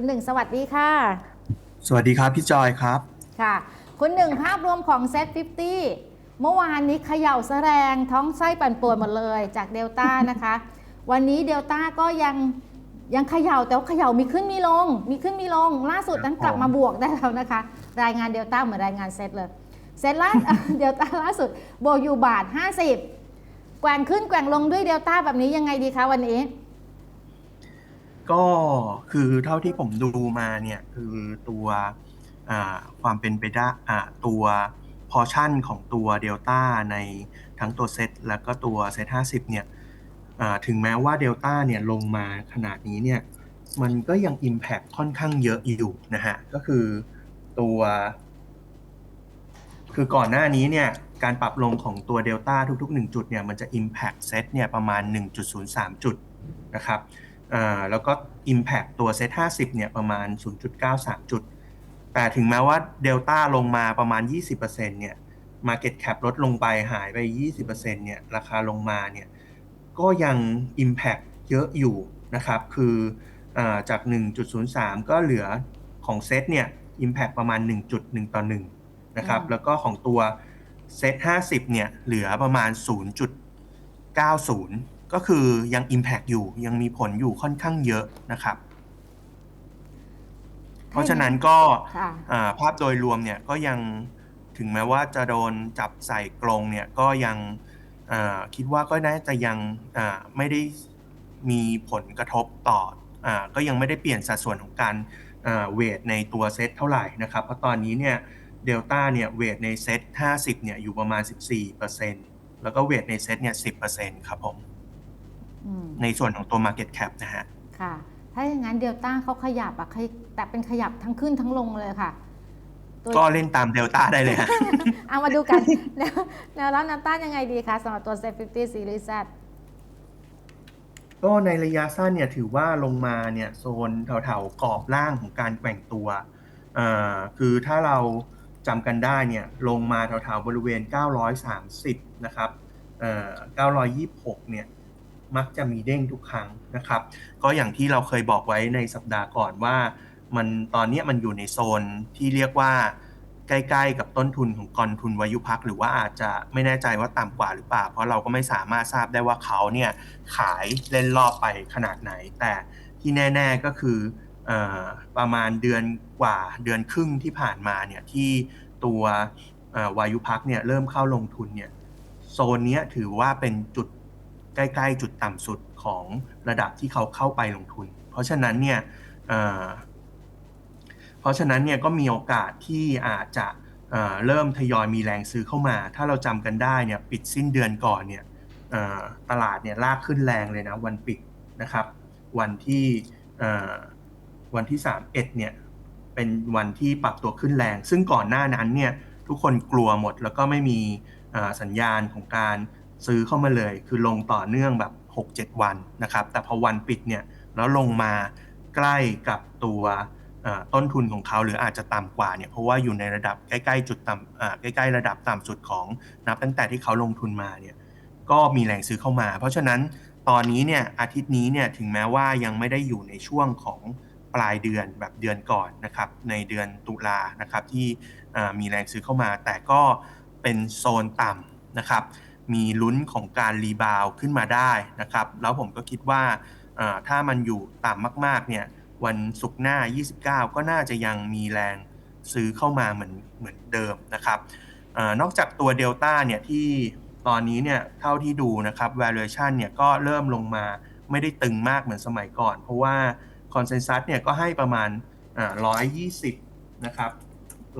คุณหนึ่งสวัสดีค่ะ สวัสดีครับพี่จอยครับ ค่ะ คุณหนึ่งภาพรวมของเซต50เมื่อวานนี้เขย่าแสแรงท้องไส้ปั่นป่วนหมดเลยจากเดลต้านะคะ วันนี้เดลต้าก็ยังยังเขย่าแต่ว่าเขย่ามีขึ้นมีลง มีขึ้นมีลง ล่าสุดนั้นกลับมาบวกได้แล้วนะคะ รายงานเดลต้าเหมือนรายงานเซตเลยเซตล่าเดลต้าล่าสุดบวกอยู่บาท 50 แกว่งขึ้นแกว่งลงด้วยเดลต้าแบบนี้ยังไงดีคะวันนี้ ก็คือเท่าที่ผมดูมาเนี่ยคือตัวความเป็นไปได้าตัวพอชั่นของตัวเดลต้าในทั้งตัวเซตแล้วก็ตัวเซต50เนี่ยถึงแม้ว่าเดลต้าเนี่ยลงมาขนาดนี้เนี่ยมันก็ยัง Impact ค่อนข้างเยอะอยู่นะฮะ ก็คือตัว คือก่อนหน้านี้เนี่ยการปรับลงของตัวเดลต้าทุกๆ 1 จุดเนี่ยมันจะ Impact Set เนี่ยประมาณ 1.03 จุดนะครับ อ่าแล้วก็ Impact ตัวเซต50เนี่ยประมาณ 0.93 จุด แต่ถึงแม้ว่าเดลต้าลงมาประมาณ 20%เนี่ย Market Cap ลดลงไปหายไป 20%เนี่ยราคาลงมาเนี่ยก็ยัง Impact เยอะอยู่นะครับ คืออาจาก 1.03 ก็เหลือของเซตเนี่ย Impact ประมาณ 1.1 ต่อ 1 นะครับอืมแล้วก็ของตัวเซต50 เนี่ย เหลือประมาณ 0.90 ก็คือยัง Impact อยู่ยังมีผลอยู่ค่อนข้างเยอะนะครับ เพราะฉะนั้นก็ค่ะอ่าภาพโดยรวมเนี่ยก็ยังถึงแม้ว่าจะโดนจับใส่กรงเนี่ยก็ยังอ่าคิดว่าก็น่าจะยังอ่าไม่ได้มีผลกระทบต่ออ่าก็ยังไม่ได้เปลี่ยนสัดส่วนของการอ่าเวทในตัวเซตเท่าไหร่นะครับ เพราะตอนนี้เนี่ยเดลต้าเนี่ยเวทในเซต50เนี่ยอยู่ประมาณ 14%แล้วก็เวทในเซตเนี่ย 10%ครับผมอืม ในส่วนของตัว Market Cap นะฮะค่ะ ถ้าอย่างนั้นเดลต้าเขาขยับอะขยแต่เป็นขยับทั้งขึ้นทั้งลงเลยค่ะตัวก็เล่นตามเดลต้าได้เลยฮะเอามาดูกันแนวแนวรับแนวต้านยังไงดีคะสำหรับตัว Set 50 Series Z ก็ในระยะสั้นเนี่ยถือว่าลงมาเนี่ยโซนแถวๆกรอบล่างของการแกว่งตัวอ่าคือถ้าเราจำกันได้เนี่ยลงมาแถวๆบริเวณ 930 นะครับเอ่อ926 เนี่ย มักจะมีเด้งทุกครั้งนะครับ ก็อย่างที่เราเคยบอกไว้ในสัปดาห์ก่อนว่า มันตอนนี้มันอยู่ในโซนที่เรียกว่าใกล้ๆ กับต้นทุนของกองทุนวายุพักหรือว่าอาจจะไม่แน่ใจว่าต่ำกว่าหรือเปล่า เพราะเราก็ไม่สามารถทราบได้ว่าเขาเนี่ยขายเล่นรอบไปขนาดไหน แต่ที่แน่ ๆก็คืออประมาณเดือนกว่าเดือนครึ่งที่ผ่านมาเนี่ยที่ตัววายุพักเนี่ยเริ่มเข้าลงทุนเนี่ยโซนนี้ถือว่าเป็นจุด ใกล้ๆ จุดต่ำสุดของระดับที่เขาเข้าไปลงทุน เพราะฉะนั้นเนี่ยเเพราะฉะนั้นเนี่ยก็มีโอกาสที่อาจจะเเริ่มทยอยมีแรงซื้อเข้ามา ถ้าเราจำกันได้เนี่ยปิดสิ้นเดือนก่อนเนี่ยตลาดเนี่ยลากขึ้นแรงเลยนะวันปิดนะครับ วันที่วันที่3เอ็ดเนี่ยเป็นวันที่ปรับตัวขึ้นแรง ซึ่งก่อนหน้านั้นเนี่ยทุกคนกลัวหมดแล้วก็ไม่มีสัญญาณของการ ซื้อเข้ามาเลย คือลงต่อเนื่องแบบ 6-7 วันนะครับ แต่พอวันปิดเนี่ยแล้วลงมาใกล้กับตัวต้นทุนของเขาหรืออาจจะต่ำกว่าเนี่ยเพราะว่าอยู่ในระดับใกล้ๆจุดต่ำใกล้ๆระดับต่ำสุดของนับตั้งแต่ที่เขาลงทุนมาเนี่ยก็มีแรงซื้อเข้ามา เพราะฉะนั้นตอนนี้เนี่ยอาทิตย์นี้เนี่ยถึงแม้ว่ายังไม่ได้อยู่ในช่วงของปลายเดือนแบบเดือนก่อนนะครับในเดือนตุลานะครับที่มีแรงซื้อเข้ามา แต่ก็เป็นโซนต่ำนะครับ มีลุ้นของการรีบาวขึ้นมาได้นะครับ แล้วผมก็คิดว่าถ้ามันอยู่ต่ำมากๆเนี่ยวันศุกร์หน้า 29 ก็น่าจะยังมีแรงซื้อเข้ามาเหมือนเหมือนเดิมนะครับอนอกจากตัวเดลต้าเนี่ยที่ตอนนี้เนี่ยเท่าที่ดูนะครับ valuation เนี่ยก็เริ่มลงมาไม่ได้ตึงมากเหมือนสมัยก่อน เพราะว่า consensus เนี่ยก็ให้ประมาณร้อยยี่สิบนะครับ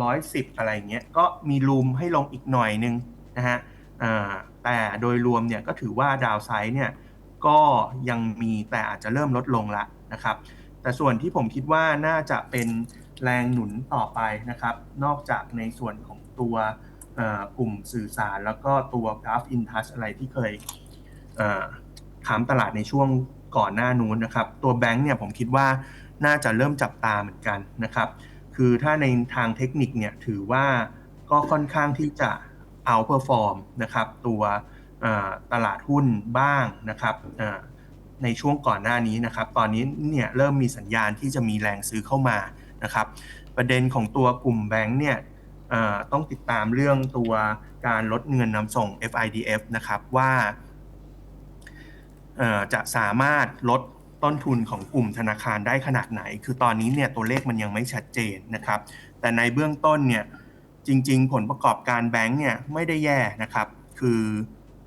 ร้อยสิบอะไรเงี้ย ก็มีรูมให้ลงอีกหน่อยนึงนะฮะอ่า แต่โดยรวมเนี่ยก็ถือว่าดาวไซด์เนี่ยก็ยังมีแต่อาจจะเริ่มลดลงละนะครับ แต่ส่วนที่ผมคิดว่าน่าจะเป็นแรงหนุนต่อไปนะครับ นอกจากในส่วนของตัวกลุ่มสื่อสาร แล้วก็ตัวกราฟอินทัชอะไรที่เคยถามตลาดในช่วงก่อนหน้านู้นนะครับ ตัวแบงค์เนี่ยผมคิดว่าน่าจะเริ่มจับตาเหมือนกันนะครับ คือถ้าในทางเทคนิคเนี่ยถือว่าก็ค่อนข้างที่จะ เอาเพอร์ฟอร์มนะครับตัวตลาดหุ้นบ้างนะครับในช่วงก่อนหน้านี้นะครับ ตอนนี้เนี่ยเริ่มมีสัญญาณที่จะมีแรงซื้อเข้ามานะครับ ประเด็นของตัวกลุ่มแบงก์เนี่ยต้องติดตามเรื่องตัวการลดเงินนำส่ง FIDF นะครับว่าจะสามารถลดต้นทุนของกลุ่มธนาคารได้ขนาดไหน คือตอนนี้เนี่ยตัวเลขมันยังไม่ชัดเจนนะครับ แต่ในเบื้องต้นเนี่ย จริง ๆ ผลประกอบการแบงก์เนี่ยไม่ได้แย่นะครับ คือ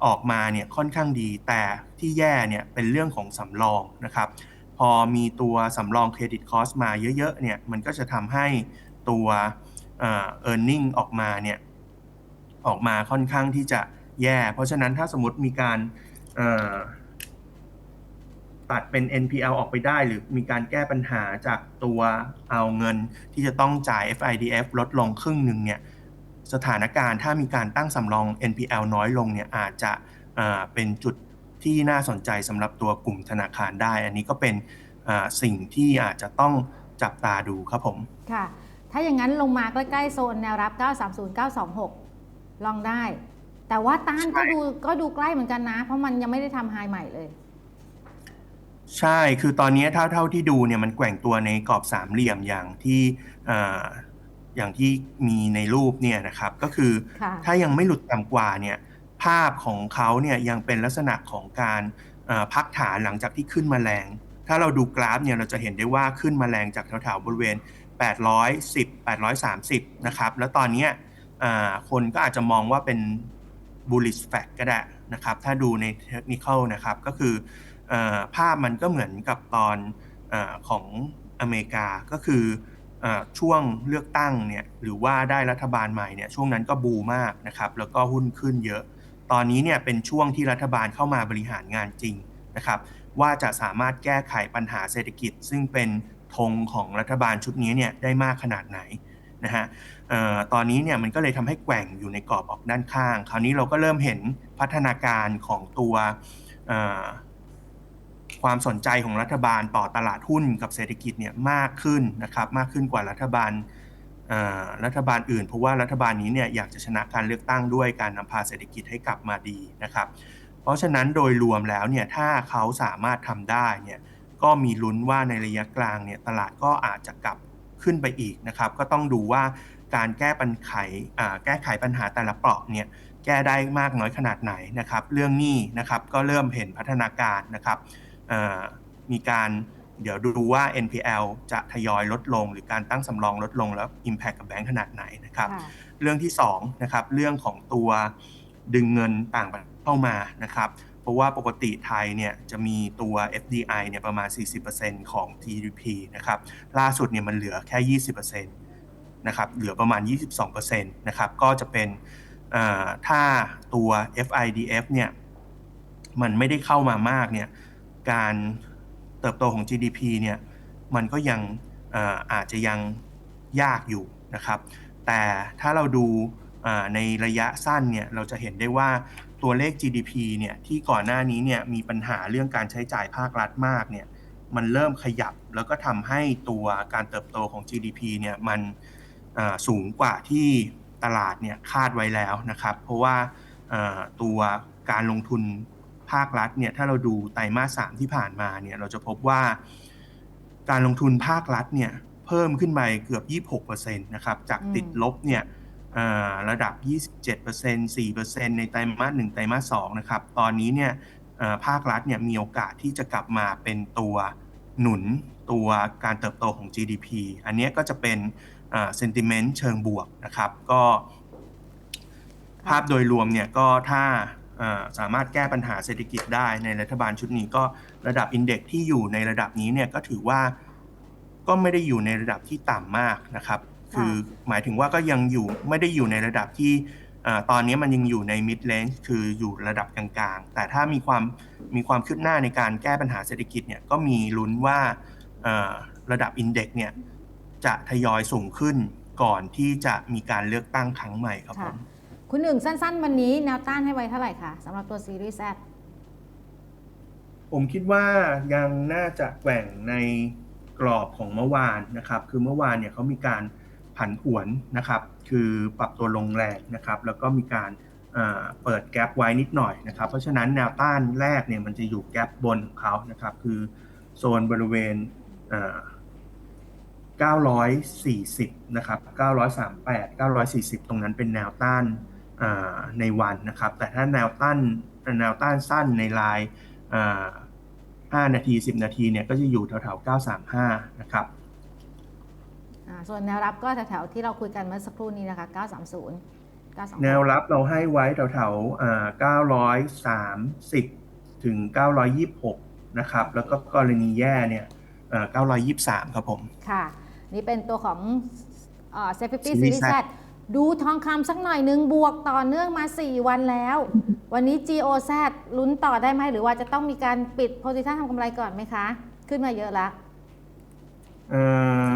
ออกมาเนี่ยค่อนข้างดี แต่ที่แย่เนี่ยเป็นเรื่องของสำรองนะครับ พอมีตัวสำรองเครดิตคอสมาเยอะๆเนี่ยมันก็จะทำให้ตัวเอ่อ e a r n i n g ออกมาเนี่ยออกมาค่อนข้างที่จะแย่ เพราะฉะนั้นถ้าสมมติมีการเอ่อ ตัดเป็น NPL ออกไปได้ หรือมีการแก้ปัญหาจากตัวเอาเงินที่จะต้องจ่าย FIDF ลดลงครึ่งหนึ่งเนี่ยสถานการณ์ถ้ามีการตั้งสำรอง NPL น้อยลงเนี่ยอาจจะเป็นจุดที่น่าสนใจสำหรับตัวกลุ่มธนาคารได้ อันนี้ก็เป็นสิ่งที่อาจจะต้องจับตาดูครับผมค่ะ ถ้าอย่างนั้นลงมาใกล้ๆโซนแนวรับ 930 926 ลองได้ แต่ว่าต้านก็ดูก็ดูใกล้เหมือนกันนะ เพราะมันยังไม่ได้ทำไฮใหม่เลย ใช่ คือตอนนี้เท่าเท่าที่ดูเนี่ยมันแกว่งตัวในกรอบสามเหลี่ยมอย่างที่อ่าอย่างที่มีในรูปเนี่ยนะครับ ก็คือค่ะถ้ายังไม่หลุดต่ำกว่าเนี่ยภาพของเขาเนี่ยยังเป็นลักษณะของการอ่าพักฐานหลังจากที่ขึ้นมาแรง ถ้าเราดูกราฟเนี่ยเราจะเห็นได้ว่าขึ้นมาแรงจากแถวๆบริเวณ 810 830 นะครับ แล้วตอนเนี้ยอ่าคนก็อาจจะมองว่าเป็น bullish flag ก็ได้นะครับ ถ้าดูในเทคนิคนะครับ ก็คือเออ ภาพมันก็เหมือนกับตอนอของอเมริกาก็คืออช่วงเลือกตั้งเนี่ยหรือว่าได้รัฐบาลใหม่เนี่ยช่วงนั้นก็บูมากนะครับแล้วก็หุ้นขึ้นเยอะ ตอนนี้เนี่ยเป็นช่วงที่รัฐบาลเข้ามาบริหารงานจริงนะครับว่าจะสามารถแก้ไขปัญหาเศรษฐกิจ ซึ่งเป็นธงของรัฐบาลชุดนี้เนี่ยได้มากขนาดไหนนะฮะออตอนนี้เนี่ยมันก็เลยทำให้แกว่งอยู่ในกรอบออกด้านข้าง คราวนี้เราก็เริ่มเห็นพัฒนาการของตัว ความสนใจของรัฐบาลต่อตลาดหุ้นกับเศรษฐกิจเนี่ยมากขึ้นนะครับมากขึ้นกว่ารัฐบาลรัฐบาลอื่น เพราะว่ารัฐบาลนี้เนี่ยอยากจะชนะการเลือกตั้งด้วยการนำพาเศรษฐกิจให้กลับมาดีนะครับ เพราะฉะนั้นโดยรวมแล้วเนี่ยถ้าเขาสามารถทำได้เนี่ยก็มีลุ้นว่าในระยะกลางเนี่ยตลาดก็อาจจะกลับขึ้นไปอีกนะครับ ก็ต้องดูว่าการแก้ปัญไขอ่าแก้ไขปัญหาแต่ละเปราะเนี่ยแก้ได้มากน้อยขนาดไหนนะครับ เรื่องหนี้นะครับก็เริ่มเห็นพัฒนาการนะครับ มีการเดี๋ยวดูว่า NPL จะทยอยลดลง หรือการตั้งสำรองลดลงแล้ว Impact กับแบงค์ขนาดไหนนะครับค่ะเรื่องที่2นะครับเรื่องของตัวดึงเงินต่างประเทศเข้ามานะครับ เพราะว่าปกติไทยเนี่ยจะมีตัว FDI เนี่ยประมาณ 40%ของ GDP นะครับ ล่าสุดเนี่ยมันเหลือแค่ 20%นะครับ เหลือประมาณ 22%นะครับ ก็จะเป็นเอ่อถ้าตัว FIDF เนี่ยมันไม่ได้เข้ามามากเนี่ย การเติบโตของ GDP เนี่ยมันก็ยังอาจจะยังยากอยู่นะครับ แต่ถ้าเราดูในระยะสั้นเนี่ยเราจะเห็นได้ว่าตัวเลข GDP เนี่ยที่ก่อนหน้านี้เนี่ยมีปัญหาเรื่องการใช้จ่ายภาครัฐมากเนี่ยมันเริ่มขยับแล้วก็ทำให้ตัวการเติบโตของ GDP เนี่ยมันสูงกว่าที่ตลาดเนี่ยคาดไว้แล้วนะครับ เพราะว่าตัวการลงทุน ภาครัฐเนี่ยถ้าเราดูไตรมาสสามที่ผ่านมาเนี่ยเราจะพบว่าการลงทุนภาครัฐเนี่ยเพิ่มขึ้นไปเกือบ 26%นะครับจากติดลบเนี่ยระดับ 27% 4%ในไตรมาส1ไตรมาส2นะครับตอนนี้เนี่ยภาครัฐเนี่ยมีโอกาสที่จะกลับมาเป็นตัวหนุนตัวการเติบโตของ GDP อันนี้ก็จะเป็น sentiment เชิงบวกนะครับ ก็ภาพโดยรวมเนี่ยก็ถ้า สามารถแก้ปัญหาเศรษฐกิจได้ในรัฐบาลชุดนี้ก็ระดับอินเด็กที่อยู่ในระดับนี้เนี่ยก็ถือว่าก็ไม่ได้อยู่ในระดับที่ต่ำมากนะครับ คือหมายถึงว่าก็ยังอยู่ไม่ได้อยู่ในระดับที่เอ่อตอนนี้มันยังอยู่ใน mid range คืออยู่ระดับกลางๆ แต่ถ้ามีความมีความคืบหน้าในการแก้ปัญหาเศรษฐกิจเนี่ยก็มีลุ้นว่าเอ่อระดับอินเด็กเนี่ยจะทยอยสูงขึ้นก่อนที่จะมีการเลือกตั้งครั้งใหม่ครับผค่ะม คุณหนึ่งสั้นๆ วันนี้แนวต้านให้ไว้เท่าไหร่คะสำหรับตัวซีรีส์ Z ผมคิดว่ายังน่าจะแกว่งในกรอบของเมื่อวานนะครับ คือเมื่อวานเนี่ยเขามีการผันผวนนะครับ คือปรับตัวลงแรงนะครับ แล้วก็มีการเปิดแกลบไว้นิดหน่อยนะครับ เพราะฉะนั้นแนวต้านแรกเนี่ยมันจะอยู่แกลบบนของเขานะครับ คือโซนบริเวณ 940 นะครับ 938 940 ตรงนั้นเป็นแนวต้าน ในวันนะครับ แต่ถ้าแนวต้านแนวต้านสั้นในลายอ่า5นาที 10 นาทีเนี่ยก็จะอยู่แถวๆ 935 นะครับอ่าส่วนแนวรับก็แถวๆที่เราคุยกันเมื่อสักครู่นี้นะคะ 930 920แนวรับเราให้ไว้แถวๆอ่า930 ถึง 926 นะครับ แล้วก็กรณีแย่เนี่ยเอ่อ923 ครับผม ค่ะ นี่เป็นตัวของเซฟฟิตี้ Series ซีรีส์ Z แดูทองคำสักหน่อยหนึงบวกต่อเนื่องมา 4 วันแล้ว วันนี้ GOZ ลุ้นต่อได้ไหมหรือว่าจะต้องมีการปิดโพซิชันทำกำไรก่อนไหมคะ ขึ้นมาเยอะแล้วเอ่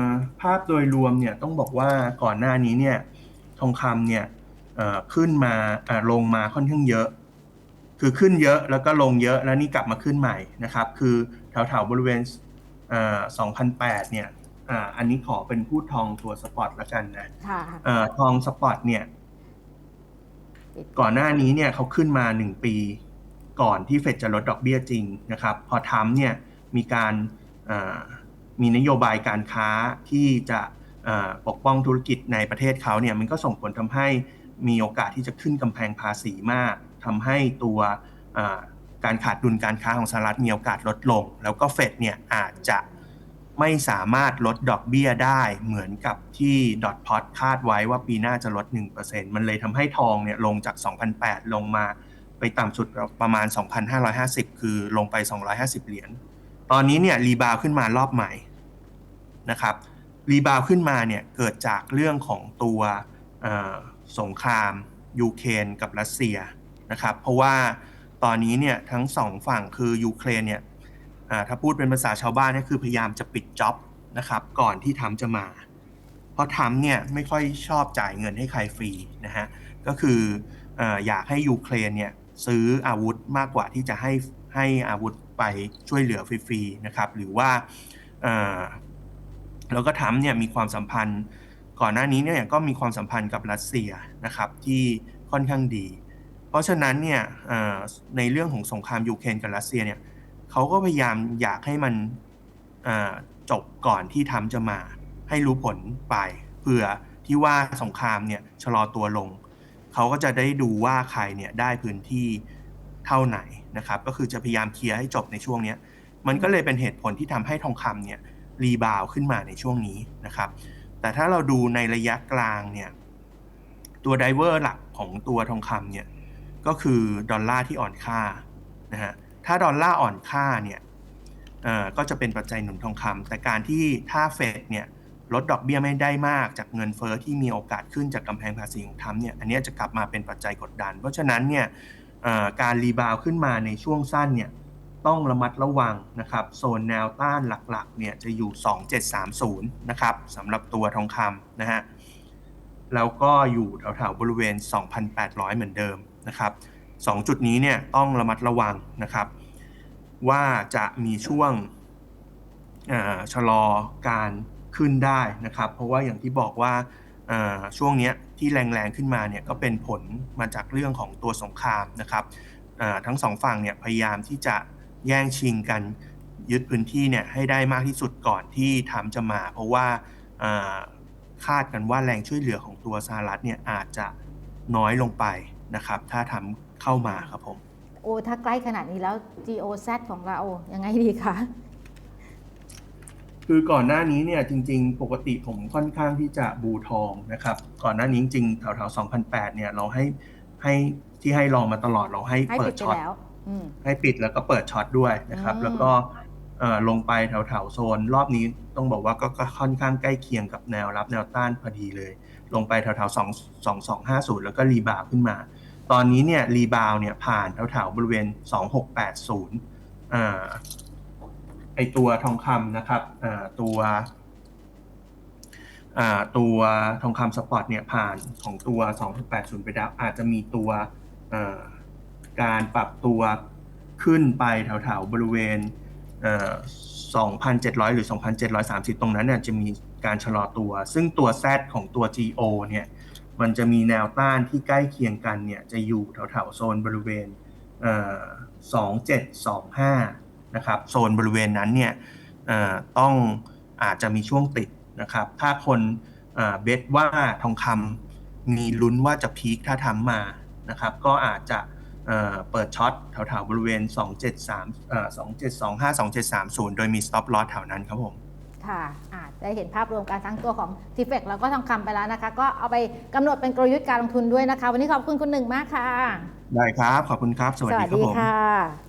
อภาพโดยรวมเนี่ยต้องบอกว่าก่อนหน้านี้เนี่ยทองคำเนี่ยขึ้นมาลงมาค่อนข้างเยอะ คือขึ้นเยอะแล้วก็ลงเยอะแล้วนี่กลับมาขึ้นใหม่นะครับ คือแถวๆบริเวณ2008เนี่ย อ่าอันนี้ขอเป็นพูดทองตัวสปอตละกันนะค่ะเอ่อทองสปอตเนี่ย ก่อนหน้านี้เนี่ยเขาขึ้นมา1ปี ก่อนที่เฟดจะลดดอกเบี้ยจริงนะครับ พอทำเนี่ยมีการเอ่อมีนโยบายการค้าที่จะเอ่อปกป้องธุรกิจในประเทศเขาเนี่ยมันก็ส่งผลทำให้มีโอกาสที่จะขึ้นกำแพงภาษีมากทำให้ตัวเอ่อการขาดดุลการค้าของสหรัฐมีโอกาสลดลง แล้วก็เฟดเนี่ยอาจจะ ไม่สามารถลดดอกเบี้ยได้เหมือนกับที่ดอทพอตคาดไว้ว่าปีหน้าจะลด 1%มันเลยทำให้ทองเนี่ยลงจาก 2,008 ลงมาไปต่ำสุดประมาณ 2,550 คือลงไป 250 เหรียญ ตอนนี้เนี่ยรีบาวขึ้นมารอบใหม่นะครับรีบาวขึ้นมาเนี่ยเกิดจากเรื่องของตัวสงครามยูเครนกับรัสเซียนะครับเพราะว่าตอนนี้เนี่ยทั้งสองฝั่งคือยูเครนเนี่ย ถ้าพูดเป็นภาษาชาวบ้านก็คือพยายามจะปิดจ็อบนะครับ ก่อนที่ทรัมจะมา เพราะทรัมเนี่ยไม่ค่อยชอบจ่ายเงินให้ใครฟรีนะฮะก็คือออยากให้ยูเครนเนี่ยซื้ออาวุธมากกว่าที่จะให้ให้อาวุธไปช่วยเหลือฟรีๆนะครับ หรือว่าแล้วก็ทรัมเนี่ยมีความสัมพันธ์ก่อนหน้านี้เนี่ยก็มีความสัมพันธ์กับรัสเซียนะครับที่ค่อนข้างดี เพราะฉะนั้นเนี่ยในเรื่องของสงครามยูเครนกับรัสเซียเนี่ย เขาก็พยายามอยากให้มันจบก่อนที่ทรัมป์จะมา ให้รู้ผลไปเผื่อที่ว่าสงครามเนี่ยชะลอตัวลง เขาก็จะได้ดูว่าใครเนี่ยได้พื้นที่เท่าไหนนะครับ ก็คือจะพยายามเคลียร์ให้จบในช่วงนี้มันก็เลยเป็นเหตุผลที่ทำให้ทองคำเนี่ยรีบาวขึ้นมาในช่วงนี้นะครับ แต่ถ้าเราดูในระยะกลางเนี่ยตัวไดเวอร์หลักของตัวทองคำเนี่ยก็คือดอลลาร์ที่อ่อนค่านะฮะ ถ้าดอลลาร์อ่อนค่าเนี่ยก็จะเป็นปัจจัยหนุนทองคำแต่การที่ถ้าเฟดเนี่ยลดดอกเบี้ยไม่ได้มากจากเงินเฟอ้อที่มีโอกาสขึ้นจากกำแพงภาษีของทรัมเนี่ยอันนี้จะกลับมาเป็นปัจจัยกดดัน เพราะฉะนั้นเนี่ยการรีบาวขึ้นมาในช่วงสั้นเนี่ยต้องระมัดระวังนะครับโซนแนวต้านหลักๆเนี่ยจะอยู่ 2730 นะครับสำหรับตัวทองคำนะฮะแล้วก็อยู่แถวๆบริเวณ 2,800 เหมือนเดิมนะครับ สองจุดนี้เนี่ยต้องระมัดระวังนะครับ ว่าจะมีช่วงชะลอการขึ้นได้นะครับ เพราะว่าอย่างที่บอกว่าช่วงนี้ที่แรงๆขึ้นมาเนี่ยก็เป็นผลมาจากเรื่องของตัวสงครามนะครับทั้งสองฝั่งเนี่ยพยายามที่จะแย่งชิงกันยึดพื้นที่เนี่ยให้ได้มากที่สุดก่อนที่ทรัมป์จะมา เพราะว่าคาดกันว่าแรงช่วยเหลือของตัวสหรัฐเนี่ยอาจจะน้อยลงไปนะครับ ถ้าทำ เข้ามาครับผม โอ้ถ้าใกล้ขนาดนี้แล้ว GOZ ของเรายังไงดีคะ คือก่อนหน้านี้เนี่ยจริง ๆ ปกติผมค่อนข้างที่จะบูทองนะครับ ก่อนหน้านี้จริงๆแถวๆ2008เนี่ยเราให้ให้ที่ให้ลองมาตลอดเราให้ให้เปิปิดดไปช็อต แล้ว อืม ให้ปิดแล้วก็เปิดช็อตด้วยนะครับ อืม แล้วก็เอ่อลงไปแถวๆโซน รอบนี้ต้องบอกว่าก็ก็ค่อนข้างใกล้เคียงกับแนวรับแนวต้านพอดีเลย ลงไปแถวๆ2 2 2 5 0แล้วก็รีบาวขึ้นมา ตอนนี้เนี่ยรีบาวเนี่ยผ่านแถวๆบริเวณ 2680อ่าไอตัวทองคำนะครับอ่าตัวอ่าตัวทองคำสปอตเนี่ยผ่านของตัว 2680 ไปแล้วอาจจะมีตัวอ่าการปรับตัวขึ้นไปแถวๆบริเวณเอ่อ2,700 หรือ 2,730 ตรงนั้นเนี่ยจะมีการชะลอตัว ซึ่งตัว Z ของตัว GO เนี่ย มันจะมีแนวต้านที่ใกล้เคียงกันเนี่ยจะอยู่แถวๆโซนบริเวณเอ่อ2725นะครับโซนบริเวณนั้นเนี่ยต้องอาจจะมีช่วงติดนะครับ ถ้าคนเบสว่าทองคำมีลุ้นว่าจะพีคถ้าทำมานะครับ ก็อาจจะเเปิดช็อตแถวๆบริเวณ 273 272 5 2730 โดยมี stop loss แถวนั้นครับผม ค่ะอ่าได้เห็นภาพรวมการทั้งตัวของ t f เฟกแล้วก็ทองคำไปแล้วนะคะ ก็เอาไปกำหนดเป็นกลยุทธ์การลงทุนด้วยนะคะ วันนี้ขอบคุณคุณหนึ่งมากค่ะ ได้ครับ ขอบคุณครับ สวัสดีครับผมค่ะ